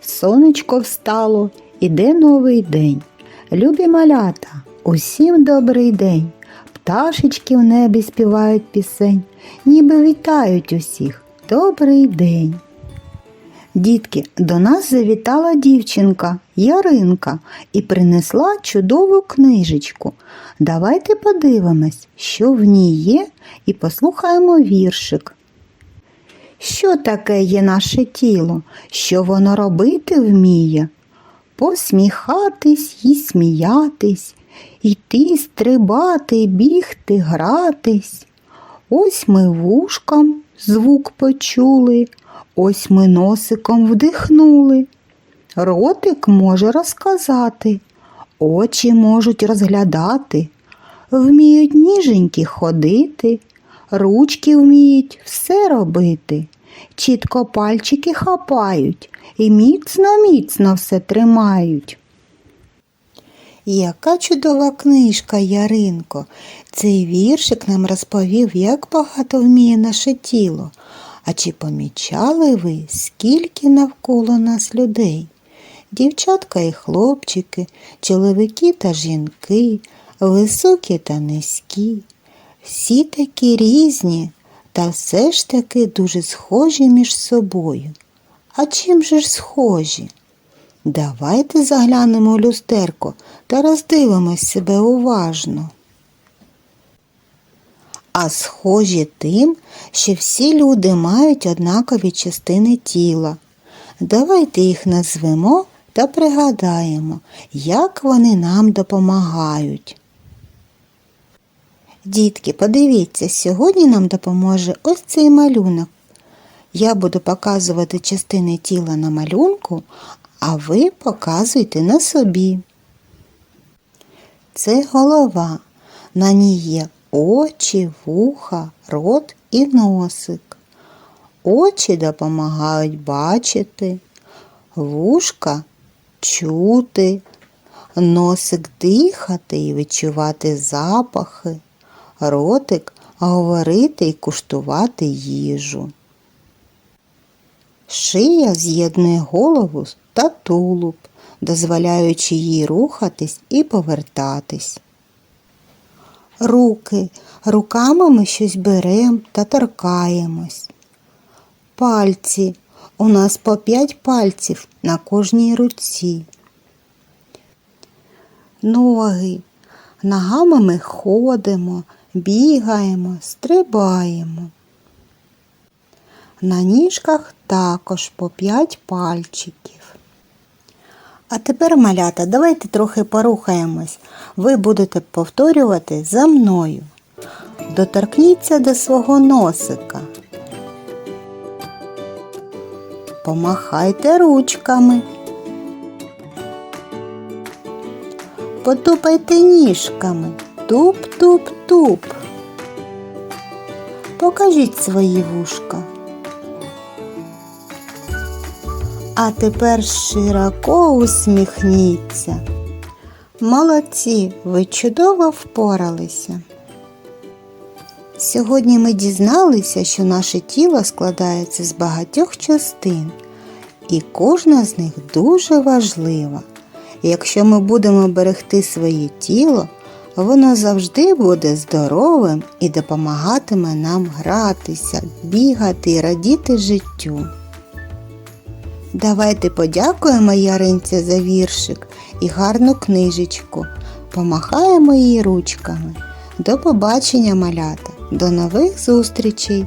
Сонечко встало, іде новий день. Любі малята, усім добрий день. Пташечки в небі співають пісень, ніби вітають усіх. Добрий день. Дітки, до нас завітала дівчинка Яринка і принесла чудову книжечку. Давайте подивимось, що в ній є, і послухаємо віршик. Що таке є наше тіло? Що воно робити вміє? Посміхатись і сміятись, йти, стрибати, бігти, гратись. Ось ми вушком звук почули, ось ми носиком вдихнули. Ротик може розказати, очі можуть розглядати, вміють ніженькі ходити, ручки вміють все робити, чітко пальчики хапають і міцно-міцно все тримають. Яка чудова книжка, Яринко. Цей віршик нам розповів, як багато вміє наше тіло. А чи помічали ви, скільки навколо нас людей? Дівчатка і хлопчики, чоловіки та жінки, високі та низькі. Всі такі різні, та все ж таки дуже схожі між собою. А чим же ж схожі? Давайте заглянемо у люстерко та роздивимось себе уважно. А схожі тим, що всі люди мають однакові частини тіла. Давайте їх назвемо та пригадаємо, як вони нам допомагають. Дітки, подивіться, сьогодні нам допоможе ось цей малюнок. Я буду показувати частини тіла на малюнку, а ви показуйте на собі. Це голова. На ній є очі, вуха, рот і носик. Очі допомагають бачити, вушка чути, носик дихати і відчувати запахи, ротик говорити і куштувати їжу. Шия з'єднує голову та тулуб, дозволяючи їй рухатись і повертатись. Руки. Руками ми щось беремо та торкаємось. Пальці. У нас по п'ять пальців на кожній руці. Ноги. Ногами ми ходимо, бігаємо, стрибаємо. На ніжках також по п'ять пальчиків. А тепер, малята, давайте трохи порухаємось. Ви будете повторювати за мною. Доторкніться до свого носика. Помахайте ручками. Потупайте ніжками. Туп-туп-туп. Покажіть свої вушка. А тепер широко усміхніться. Молодці, ви чудово впоралися. Сьогодні ми дізналися, що наше тіло складається з багатьох частин, і кожна з них дуже важлива. Якщо ми будемо берегти своє тіло, воно завжди буде здоровим і допомагатиме нам гратися, бігати і радіти життю. Давайте подякуємо Яринці за віршик і гарну книжечку. Помахаємо її ручками. До побачення, малята! До нових зустрічей!